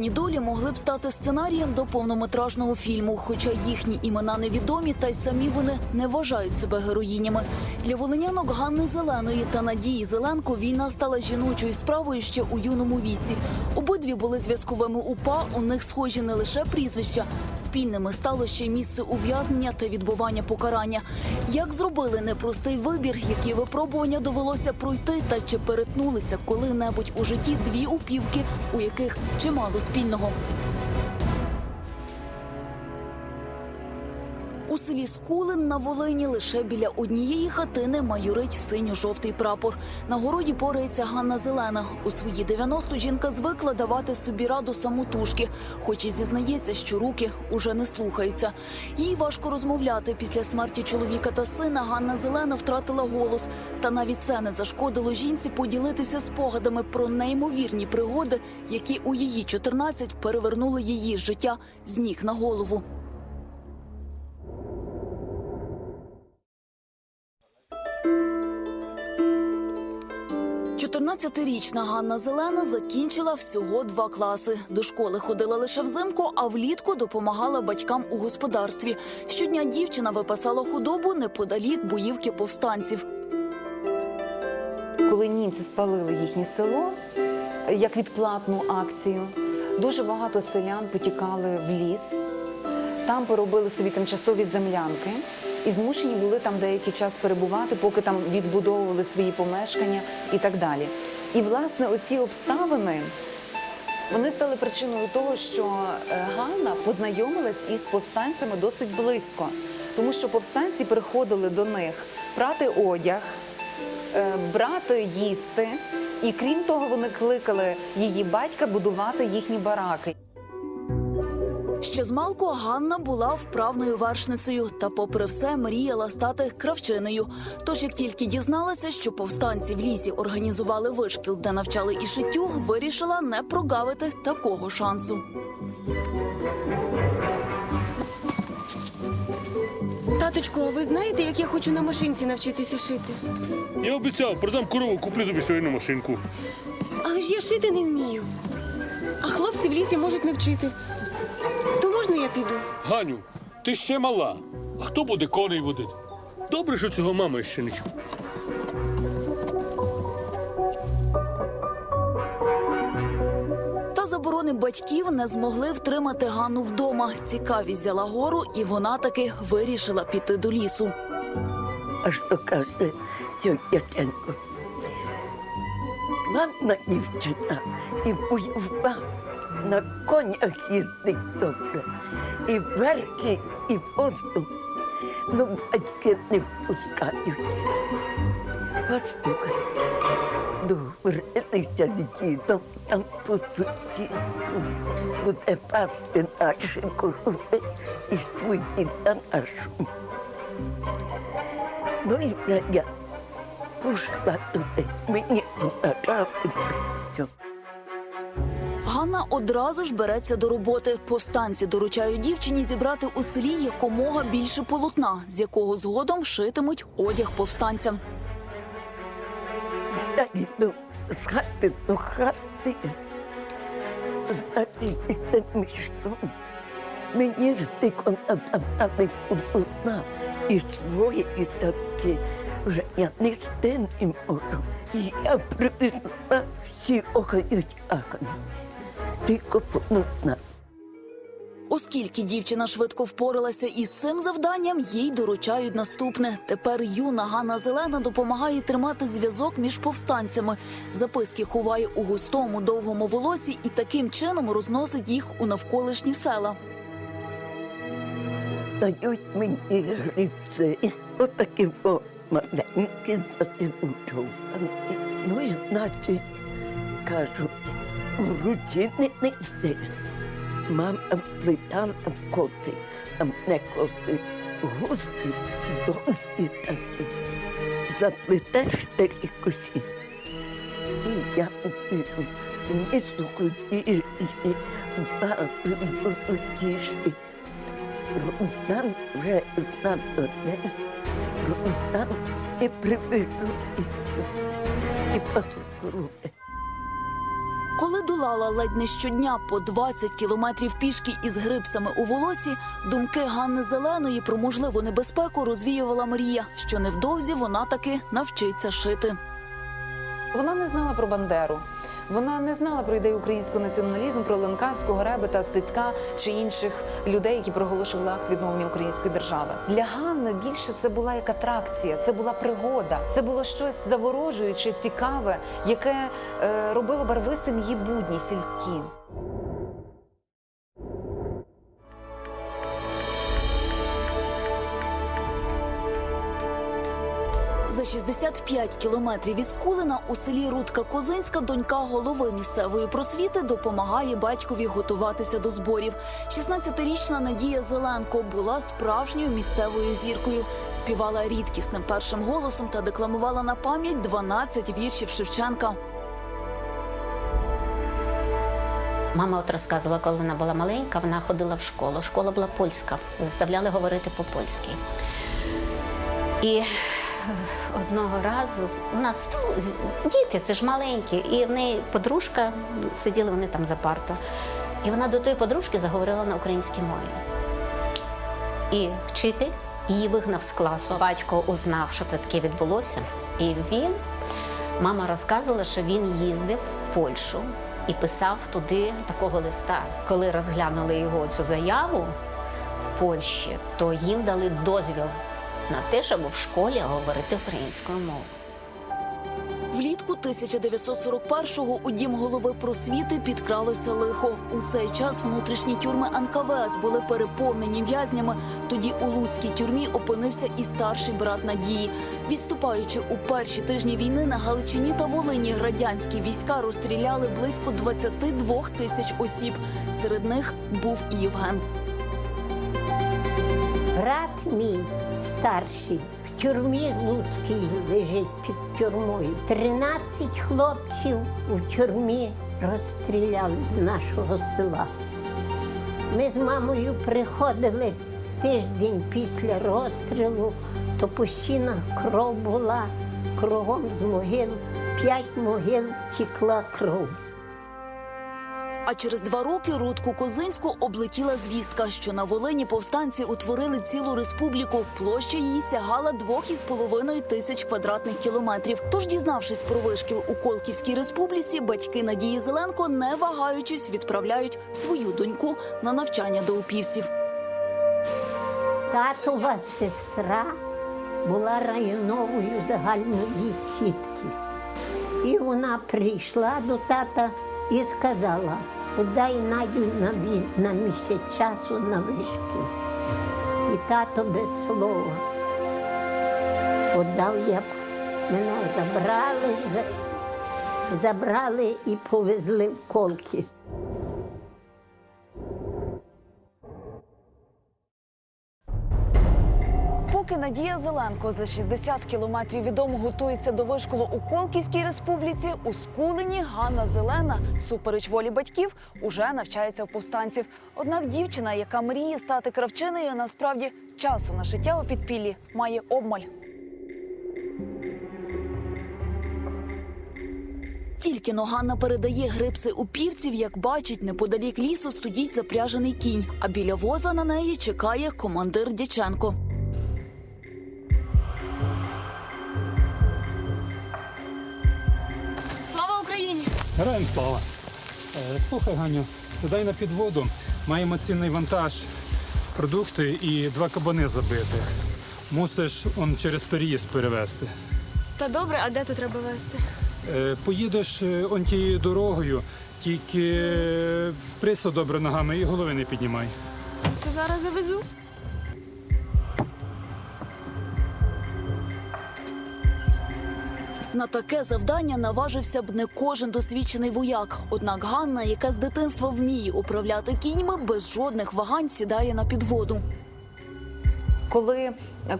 їхні долі могли б стати сценарієм до повнометражного фільму. Хоча їхні імена невідомі, та й самі вони не вважають себе героїнями. Для волинянок Ганни Зеленої та Надії Зеленко війна стала жіночою справою ще у юному віці. Обидві були зв'язковими УПА. У них схожі не лише прізвища, спільними стало ще місце ув'язнення та відбування покарання. Як зробили непростий вибір, які випробування довелося пройти, та чи перетнулися коли-небудь у житті дві упівки, у яких чимало спільного. Селі Скулин на Волині лише біля однієї хатини майорить синьо-жовтий прапор. На городі порається Ганна Зелена. У свої 90 жінка звикла давати собі раду самотужки, хоч і зізнається, що руки уже не слухаються. Їй важко розмовляти. Після смерті чоловіка та сина Ганна Зелена втратила голос. Та навіть це не зашкодило жінці поділитися спогадами про неймовірні пригоди, які у її 14 перевернули її життя з ніг на голову. 14-річна Ганна Зелена закінчила всього два класи. До школи ходила лише взимку, а влітку допомагала батькам у господарстві. Щодня дівчина випасала худобу неподалік боївки повстанців. Коли німці спалили їхнє село як відплатну акцію, дуже багато селян потікали в ліс, там поробили собі тимчасові землянки і змушені були там деякий час перебувати, поки там відбудовували свої помешкання і так далі. І власне оці обставини. Вони стали причиною того, що е, Ганна познайомилась із повстанцями досить близько, тому що повстанці приходили до них прати одяг, е, брати їсти, і крім того, вони кликали її батька будувати їхні бараки. Ще змалку Ганна була вправною вершницею та, попри все, мріяла стати кравчинею. Тож, як тільки дізналася, що повстанці в лісі організували вишкіл, де навчали і шиттю, вирішила не прогавити такого шансу. Таточку, а ви знаєте, як я хочу на машинці навчитися шити? Я обіцяв, продам корову, куплю собі швейну машинку. Але ж я шити не вмію. А хлопці в лісі можуть навчити. Можна я піду? Ганю, ти ще мала. А хто буде коней водити? Добре, що цього мама ще не чув. Та заборони батьків не змогли втримати Ганну вдома. Цікавість взяла гору, і вона таки вирішила піти до лісу. А що каже Тьотяченко? Ладна дівчина і бойова, на конях їздить добре, і верхи, і воздух. Ну, батьки не пускають. Послухай, договорилися з дідом там по сусідству. Буде пасти наші корови і свої та нашу. Ну і я пішла туди, мені понравилося. Ганна одразу ж береться до роботи. Повстанці доручають дівчині зібрати у селі якомога більше полотна, з якого згодом шитимуть одяг повстанцям. Я йду з хати до хати, знатися мішком. Мені стико надавали полотна і свої, і такі. Вже я не з не можу. Я привезла, всі охають ахають. Стико полотна. Оскільки дівчина швидко впоралася із цим завданням, їй доручають наступне. Тепер юна Ганна Зелена допомагає тримати зв'язок між повстанцями. Записки ховає у густому довгому волосі і таким чином розносить їх у навколишні села. дають мені грибці, отакі во маленькі засилучовані. Ну і значить, кажуть, в руці не нести. Мама вплетала в коси, а мене коси густі, довгі такі. Заплетеш такі косі. І я пишу, не сухоті, тіші. Роздам вже знав одне, роздам і прибіжу і. І посукрує. Коли долала ледь не щодня по 20 кілометрів пішки із грипсами у волосі, думки Ганни Зеленої про можливу небезпеку розвіювала Марія, що невдовзі вона таки навчиться шити. Вона не знала про Бандеру. Вона не знала про ідею українського націоналізму, про Ленкавського, Ребета, Стецька чи інших людей, які проголошували акт відновлення української держави. Для Ганни більше це була як атракція, це була пригода, це було щось заворожуюче, цікаве, яке е, робило барвистим її будні сільські. За 65 кілометрів від Скулина у селі Рудка Козинська донька голови місцевої просвіти допомагає батькові готуватися до зборів. 16-річна Надія Зеленко була справжньою місцевою зіркою. Співала рідкісним першим голосом та декламувала на пам'ять 12 віршів Шевченка. Мама от розказувала, коли вона була маленька, вона ходила в школу. Школа була польська, заставляли говорити по-польськи. І е, одного разу у нас ну, діти, це ж маленькі, і в неї подружка, сиділи вони там за парту. І вона до тої подружки заговорила на українській мові. І вчитель її вигнав з класу. Батько узнав, що це таке відбулося. І він, мама розказувала, що він їздив в Польщу і писав туди такого листа. Коли розглянули його цю заяву в Польщі, то їм дали дозвіл на те, щоб в школі говорити українською мовою. Влітку 1941-го у дім голови просвіти підкралося лихо. У цей час внутрішні тюрми НКВС були переповнені в'язнями. Тоді у Луцькій тюрмі опинився і старший брат Надії. Відступаючи у перші тижні війни на Галичині та Волині, радянські війська розстріляли близько 22 тисяч осіб. Серед них був і Євген. Брат мій старший в тюрмі Луцькій лежить під тюрмою. Тринадцять хлопців у тюрмі розстріляли з нашого села. Ми з мамою приходили тиждень після розстрілу, то постійна кров була кругом з могил. П'ять могил тікла кров. А через два роки Рудку Козинську облетіла звістка, що на Волині повстанці утворили цілу республіку. Площа її сягала двох із половиною тисяч квадратних кілометрів. Тож, дізнавшись про вишкіл у Колківській республіці, батьки Надії Зеленко, не вагаючись, відправляють свою доньку на навчання до упівців. Татова сестра була районовою загальної сітки. І вона прийшла до тата і сказала, дай Надю на, ві- на місяць часу на вишки. І тато без слова. Отдав я, б- мене забрали, забрали і повезли в колки. Поки Надія Зеленко за 60 кілометрів від дому готується до вишколу у Колківській республіці, у Скулині Ганна Зелена, супереч волі батьків, уже навчається у повстанців. Однак дівчина, яка мріє стати кравчиною, насправді часу на життя у підпіллі має обмаль. Тільки но Ганна передає грипси у півців, як бачить, неподалік лісу стоїть запряжений кінь, а біля воза на неї чекає командир Дяченко. Героям слава. Е, Слухай, Ганю, сідай на підводу. Маємо цінний вантаж, продукти і два кабани забити. Мусиш он через переїзд перевезти. Та добре, а де тут треба вести? Е, Поїдеш е, он тією дорогою, тільки е, добре ногами і голови не піднімай. То зараз завезу. На таке завдання наважився б не кожен досвідчений вояк. Однак Ганна, яка з дитинства вміє управляти кіньми, без жодних вагань сідає на підводу. Коли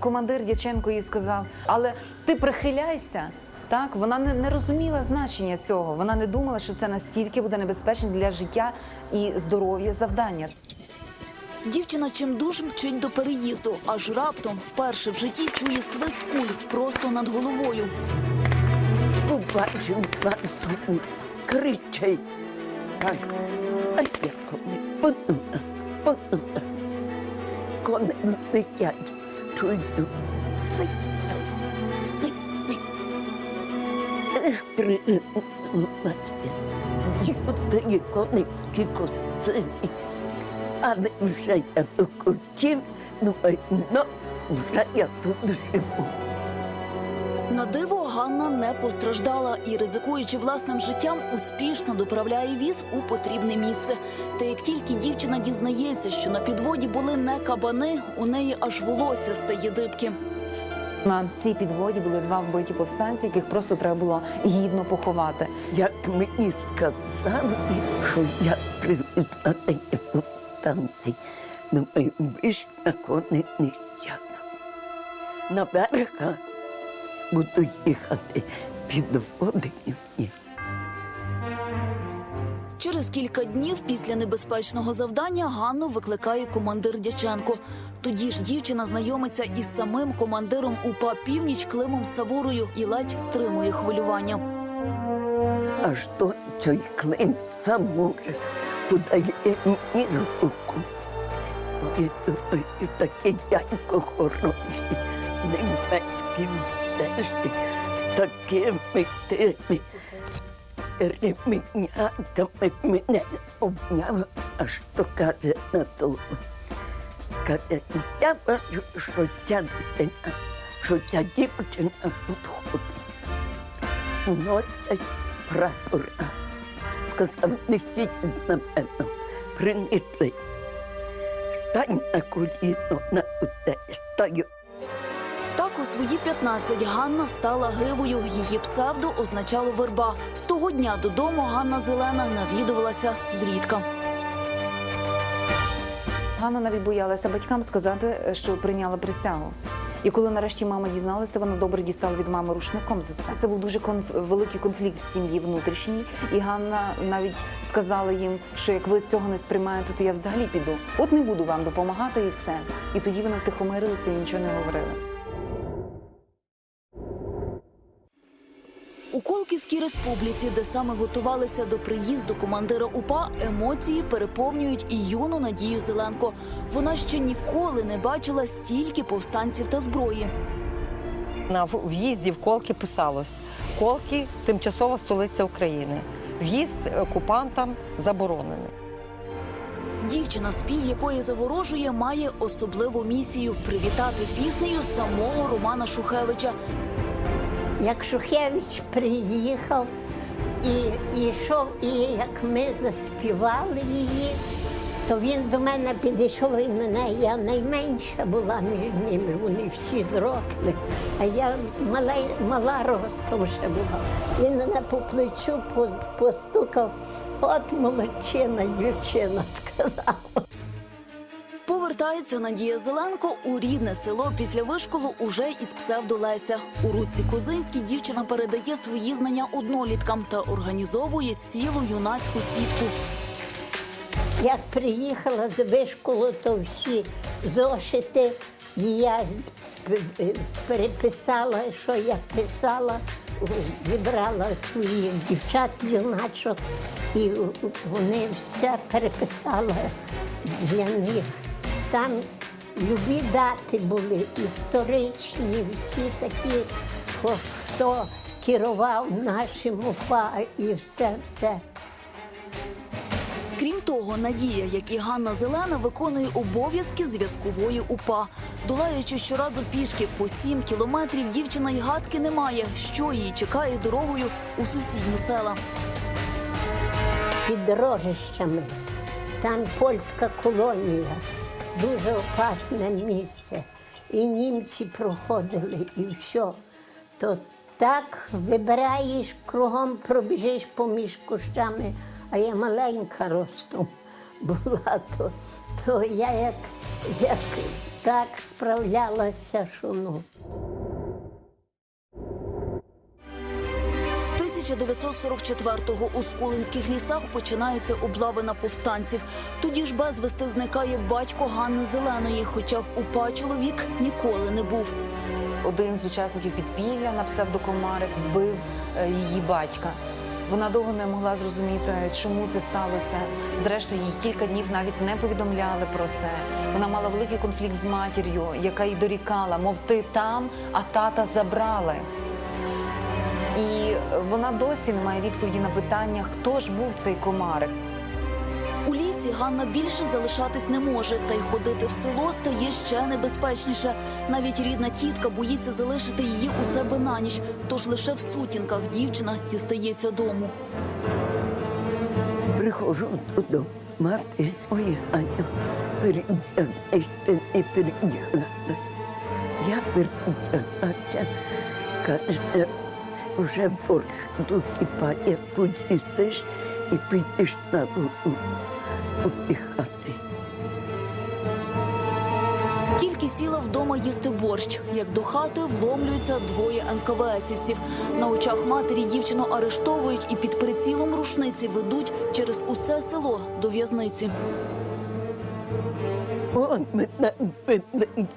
командир Дяченко їй сказав, але ти прихиляйся. Так, вона не, не розуміла значення цього. Вона не думала, що це настільки буде небезпечно для життя і здоров'я завдання. Дівчина чимдуж мчить до переїзду, аж раптом вперше в житті чує свист куль просто над головою. Побачив вас тут, кричить, так, а я коли понула, понула. Кони летять, чую, сить, сить, спить, спить. Ех, прилетілася. Ютої коницькі коси. Але вже я до куртів, думаю, ну, вже я тут живу. На диво Ганна не постраждала і, ризикуючи власним життям, успішно доправляє віз у потрібне місце. Та як тільки дівчина дізнається, що на підводі були не кабани, у неї аж волосся стає дибки. На цій підводі були два вбиті повстанці, яких просто треба було гідно поховати. Як мені сказали, що я йому танці, думаю, більш на кони не сяду. На берега буду їхати під води. Через кілька днів після небезпечного завдання Ганну викликає командир Дяченко. Тоді ж дівчина знайомиться із самим командиром УПА Північ Климом Саворою і ледь стримує хвилювання. Аж то цей клин самур подає мені руку. Думаю, такий дядько хороший, німецький теж з такими тими ремінятами мене обняв, аж то каже на то. Каже, я бачу, що ця дитина, що ця дівчина підходить носять прапора. Сказав, несіть знамено, принесли. Стань на коліно на оте, стаю. Так у свої 15 Ганна стала гривою. Її псевдо означало верба. З того дня додому Ганна Зелена навідувалася зрідка. Ганна навіть боялася батькам сказати, що прийняла присягу. І коли нарешті мама дізналася, вона добре дістала від мами рушником за це. Це був дуже конф... великий конфлікт в сім'ї внутрішній. І Ганна навіть сказала їм, що як ви цього не сприймаєте, то я взагалі піду. От не буду вам допомагати і все. І тоді вони втихомирилися і нічого не говорили. У Колківській республіці, де саме готувалися до приїзду командира УПА, емоції переповнюють і юну Надію Зеленко. Вона ще ніколи не бачила стільки повстанців та зброї. На в'їзді в Колки писалось Колки тимчасова столиця України. В'їзд окупантам заборонений. Дівчина, спів якої заворожує, має особливу місію привітати піснею самого Романа Шухевича. Як Шухевич приїхав і йшов, і як ми заспівали її, то він до мене підійшов і мене. Я найменша була між ними. Вони всі зросли, а я мала, мала ростом ще була. Він мене по плечу постукав. От молодчина, дівчина сказав. Повертається Надія Зеленко у рідне село після вишколу уже із псевдо Леся. У руці Козинській дівчина передає свої знання одноліткам та організовує цілу юнацьку сітку. Як приїхала з вишколу, то всі зошити, і я переписала, що я писала, зібрала своїх дівчат юначок, і вони все переписали для них. Там любі дати були історичні, всі такі, хто- керував нашим УПА і все, все. Крім того, Надія, як і Ганна Зелена, виконує обов'язки зв'язкової УПА. Долаючи щоразу пішки по сім кілометрів, дівчина й гадки не має, що її чекає дорогою у сусідні села. під рожищами. Там польська колонія, дуже опасне місце. І німці проходили, і все. То так вибираєш кругом, пробіжиш поміж кущами, а я маленька ростом була, то, то я як, як так справлялася, що ну. 1944-го у Скулинських лісах починаються облави на повстанців. Тоді ж безвісти зникає батько Ганни Зеленої, хоча в УПА чоловік ніколи не був. Один з учасників підпілля на псевдокомарик вбив е, її батька. Вона довго не могла зрозуміти, чому це сталося. Зрештою, їй кілька днів навіть не повідомляли про це. Вона мала великий конфлікт з матір'ю, яка й дорікала, мов ти там, а тата забрали. Вона досі не має відповіді на питання, хто ж був цей комарик. У лісі Ганна більше залишатись не може, та й ходити в село стає ще небезпечніше. Навіть рідна тітка боїться залишити її у себе на ніч, тож лише в сутінках дівчина дістається дому. Приходжу додому. Мати, ой, Аня, передягнись, не передягнена. Я передягнася, каже, вже борщ докипає, поїсиш і підеш на воду віддихати. Тільки сіла вдома їсти борщ. Як до хати вломлюються двоє НКВСівців. На очах матері дівчину арештовують і під прицілом рушниці ведуть через усе село до в'язниці. Он мене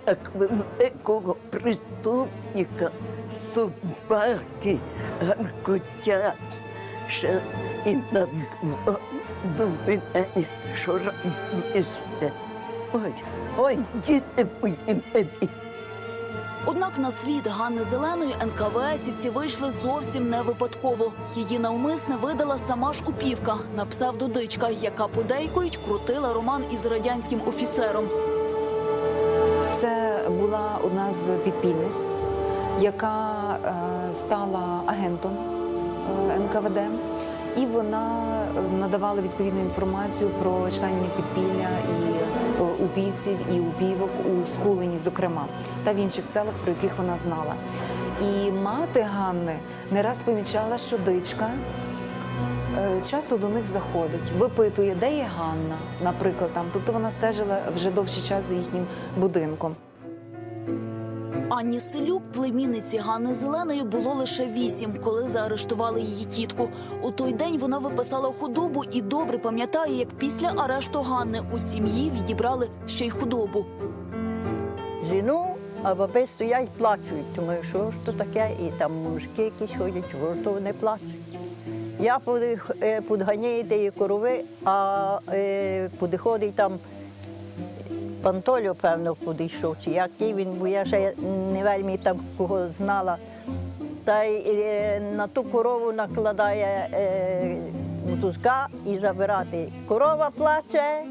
як великого преступника, собаки гаркотять, ще і на зло до мене, що радіше. Ой, ой, діти мої милі. Однак на слід Ганни Зеленої НКВСівці вийшли зовсім не випадково. Її навмисне видала сама ж упівка на псевдодичка, яка подейкують крутила роман із радянським офіцером. Це була одна з підпільниць, яка е, стала агентом е, НКВД, і вона е, надавала відповідну інформацію про членів підпілля і упівців, і упівок у Скулині, зокрема, та в інших селах, про яких вона знала. І мати Ганни не раз помічала, що дичка часто до них заходить, випитує, де є Ганна, наприклад, там. Тобто вона стежила вже довший час за їхнім будинком. Анні Селюк, племінниці Ганни Зеленої, було лише вісім, коли заарештували її тітку. У той день вона виписала худобу і добре пам'ятає, як після арешту Ганни у сім'ї відібрали ще й худобу. Жену, а баби стоять плачуть. Думаю, що ж то таке, і там мужики якісь ходять, то вони плачуть. Я е, тієї корови, а е, підходить там Пантолю, певно, підійшов, чи який він, бо я ще не вельми там кого знала. Та й е, на ту корову накладає е, мотузка і забирати. Корова плаче,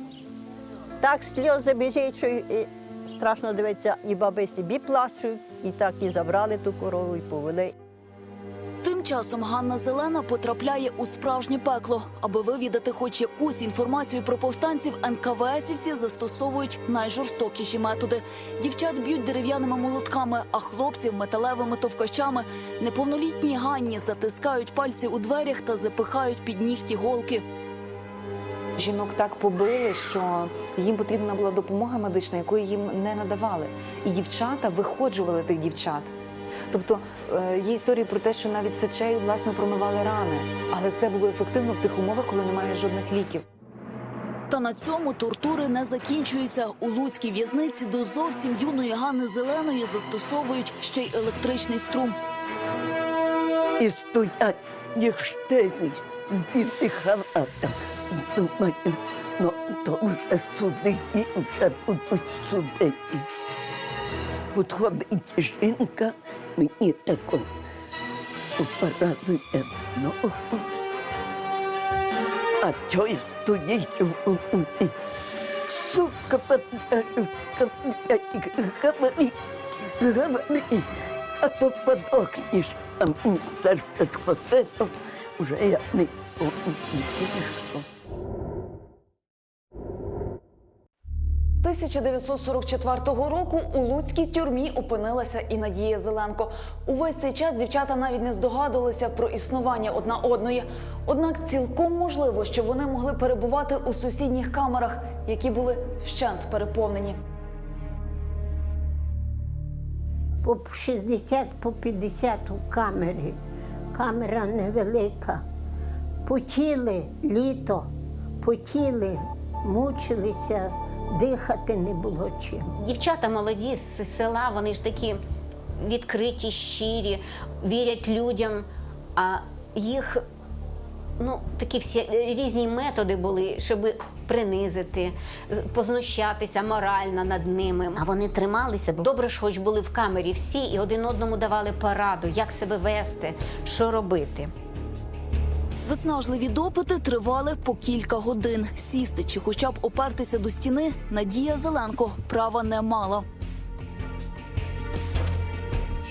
так сльози біжить, що і страшно дивитися, і баби собі плачуть, і так і забрали ту корову і повели. Часом Ганна Зелена потрапляє у справжнє пекло. Аби вивідати хоч якусь інформацію про повстанців, НКВСівці застосовують найжорстокіші методи. Дівчат б'ють дерев'яними молотками, а хлопців металевими товкачами. Неповнолітні Ганні затискають пальці у дверях та запихають під нігті голки. Жінок так побили, що їм потрібна була допомога медична, якої їм не надавали. І дівчата виходжували тих дівчат. Тобто е, є історії про те, що навіть сечею власно промивали рани, але це було ефективно в тих умовах, коли немає жодних ліків. Та на цьому тортури не закінчуються. У луцькій в'язниці до зовсім юної Ганни Зеленої застосовують ще й електричний струм. І стоять їх штелі, і халатах. Думаю, ну то вже суди і вже будуть судити. Підходить жінка, мені таку показує ногу. А той стоїть в углі. Сука, подружка, говори, говори, а то подохнеш. А мені серце схватило, вже я не помню, що. 1944 року у Луцькій тюрмі опинилася і Надія Зеленко. Увесь цей час дівчата навіть не здогадувалися про існування одна одної. Однак цілком можливо, що вони могли перебувати у сусідніх камерах, які були вщент переповнені. По 60, по 50 у камері. Камера невелика. Потіли літо, потіли, мучилися, дихати не було чим. Дівчата молоді з села, вони ж такі відкриті, щирі, вірять людям, а їх ну такі всі різні методи були, щоб принизити, познущатися морально над ними. А вони трималися. Добре ж, хоч були в камері всі і один одному давали пораду, як себе вести, що робити. Виснажливі допити тривали по кілька годин. Сісти чи хоча б опертися до стіни Надія Зеленко права не мала.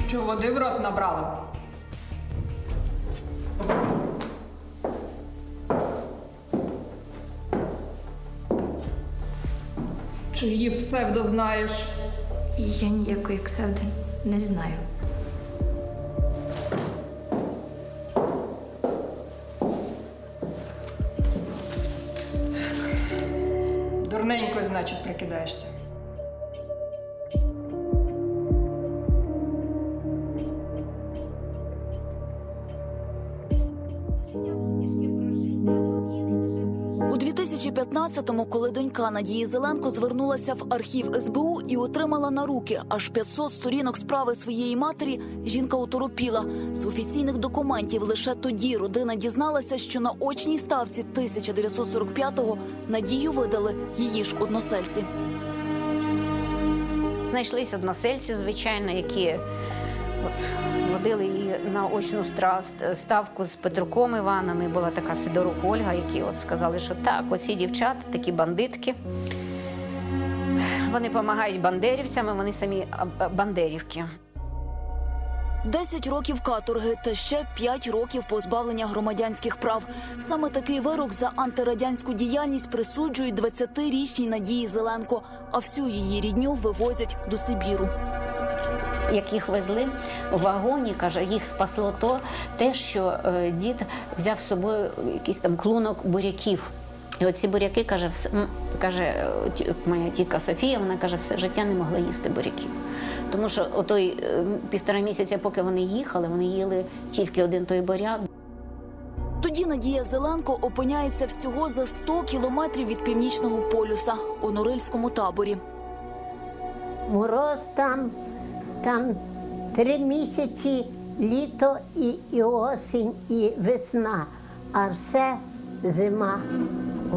Що води в рот набрала? Чиї псевдо знаєш? Я ніякої ксевди не знаю. Значить, прикидаєшся. 2015-му, коли донька Надії Зеленко звернулася в архів СБУ і отримала на руки аж 500 сторінок справи своєї матері, жінка оторопіла. З офіційних документів лише тоді родина дізналася, що на очній ставці 1945-го Надію видали її ж односельці. Знайшлись односельці, звичайно, які водили її на очну ставку з Петруком Іваном. І була така Сидорук Ольга, які от сказали, що так, оці дівчата, такі бандитки. Вони допомагають бандерівцям, вони самі бандерівки. 10 років каторги та ще 5 років позбавлення громадянських прав. Саме такий вирок за антирадянську діяльність присуджують 20-річній Надії Зеленко, а всю її рідню вивозять до Сибіру. Як їх везли в вагоні, каже, їх спасло то, те, що е, дід взяв з собою якийсь там клунок буряків. І оці буряки каже, все, каже, е, моя тітка Софія, вона каже, все життя не могла їсти буряків. Тому що отой е, півтора місяця, поки вони їхали, вони їли тільки один той буряк. Тоді Надія Зеленко опиняється всього за 100 кілометрів від північного полюса у Норильському таборі. Мороз там, там три місяці літо і, і осінь, і весна, а все зима.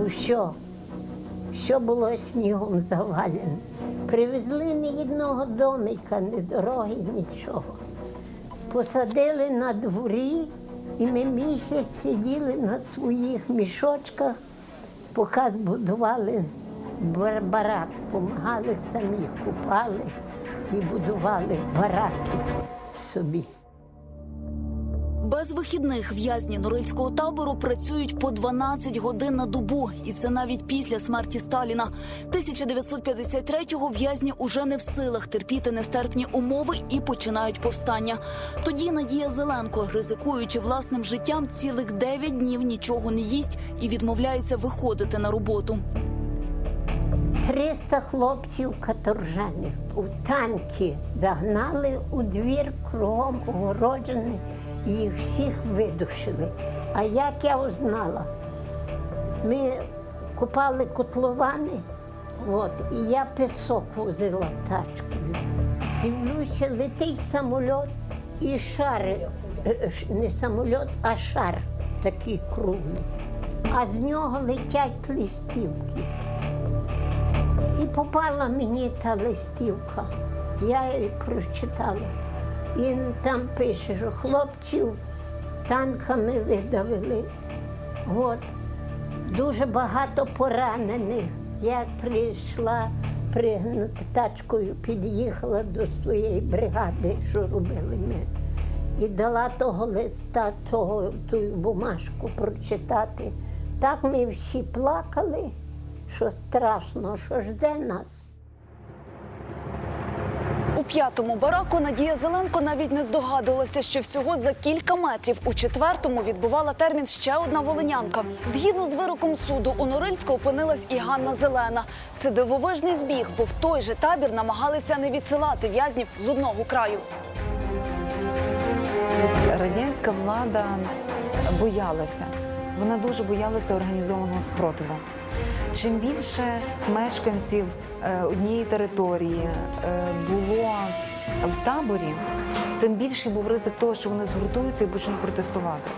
Що? Що було снігом завалене. Привезли ні одного домика, ні дороги, нічого. Посадили на дворі, і ми місяць сиділи на своїх мішочках, поки збудували бар- барак, допомагали самі, купали і будували бараки собі. Без вихідних в'язні Норильського табору працюють по 12 годин на добу, і це навіть після смерті Сталіна. 1953-го в'язні уже не в силах терпіти нестерпні умови і починають повстання. Тоді Надія Зеленко, ризикуючи власним життям, цілих 9 днів нічого не їсть і відмовляється виходити на роботу. 300 хлопців каторжаних у танки загнали у двір кругом огороджений і їх всіх видушили. А як я узнала? Ми купали котловани, от, і я пісок возила тачкою. Дивлюся, летить самоліт і шар, е, е, не самоліт, а шар такий круглий. А з нього летять листівки. Попала мені та листівка. Я її прочитала. І там пише, що хлопців танками видавили. От. Дуже багато поранених. Я прийшла при, тачкою, під'їхала до своєї бригади, що робили ми. І дала того листа, того, ту бумажку прочитати. Так ми всі плакали що страшно, що жде нас. У п'ятому бараку Надія Зеленко навіть не здогадувалася, що всього за кілька метрів у четвертому відбувала термін ще одна волинянка. Згідно з вироком суду, у Норильську опинилась і Ганна Зелена. Це дивовижний збіг, бо в той же табір намагалися не відсилати в'язнів з одного краю. Радянська влада боялася. Вона дуже боялася організованого спротиву. Чим більше мешканців е, однієї території е, було в таборі, тим більший був ризик того, що вони згуртуються і почнуть протестувати.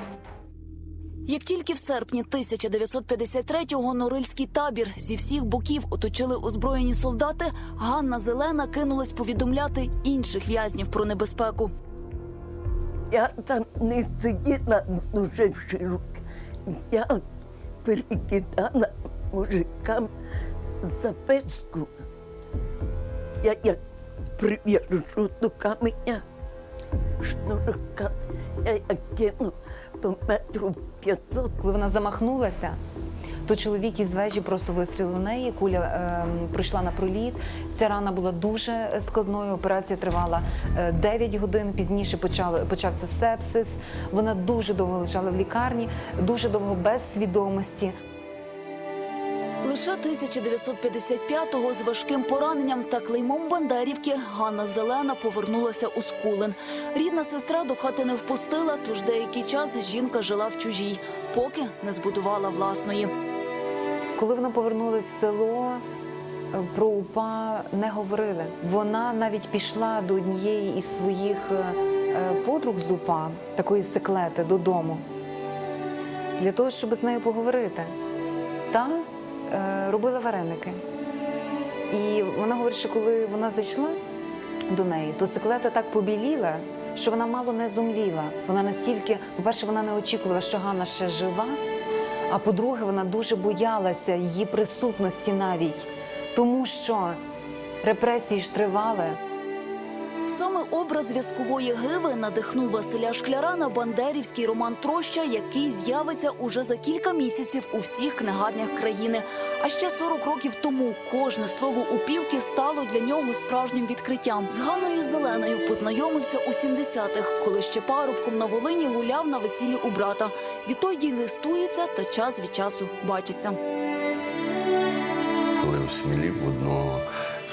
Як тільки в серпні 1953-го Норильський табір зі всіх боків оточили озброєні солдати, Ганна Зелена кинулась повідомляти інших в'язнів про небезпеку. Я там не сиділа, служивши руки. Я перекидала мужикам записку. Я як прив'яжу до каменя шнурка, я як кину по метру 500. Коли вона замахнулася, то чоловік із вежі просто вистрілив в неї. Куля е, пройшла на проліт. Ця рана була дуже е, складною. Операція тривала е, 9 годин. Пізніше почав, почався сепсис. Вона дуже довго лежала в лікарні, дуже довго без свідомості. Лише 1955-го з важким пораненням та клеймом Бандерівки Ганна Зелена повернулася у Скулин. Рідна сестра до хати не впустила, тож деякий час жінка жила в чужій, поки не збудувала власної. Коли вона повернулася в село, е, про УПА не говорили. Вона навіть пішла до однієї із своїх е, е, подруг з УПА, такої секлети, додому, для того, щоб з нею поговорити. Та робила вареники. І вона говорить, що коли вона зайшла до неї, то секлета так побіліла, що вона мало не зумліла. Вона настільки, по-перше, вона не очікувала, що Ганна ще жива. А по-друге, вона дуже боялася її присутності навіть, тому що репресії ж тривали. Саме образ зв'язкової гиви надихнув Василя Шкляра на бандерівський роман Троща, який з'явиться уже за кілька місяців у всіх книгарнях країни. А ще 40 років тому кожне слово упівки стало для нього справжнім відкриттям. З Ганною Зеленою познайомився у 70-х, коли ще парубком на Волині гуляв на весіллі у брата. Відтоді й листуються та час від часу бачаться. Коли осмілів одного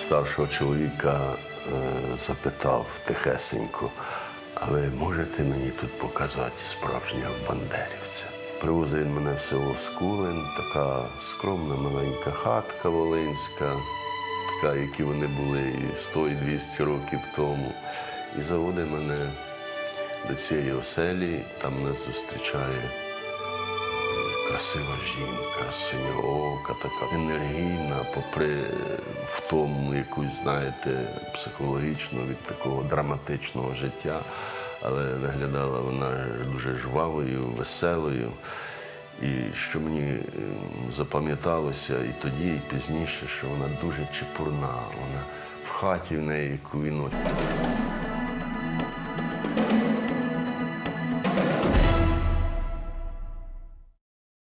старшого чоловіка е, запитав тихесенько, а ви можете мені тут показати справжнього бандерівця? Привозив він мене в село Скулин, така скромна маленька хатка волинська, така, які вони були і 100-200 років тому. І заводить мене до цієї оселі, там нас зустрічає красива жінка, синьоока, така енергійна, попри втому якусь, знаєте, психологічну від такого драматичного життя. Але виглядала вона дуже жвавою, веселою. І що мені запам'яталося і тоді, і пізніше, що вона дуже чепурна. Вона в хаті в неї, яку він от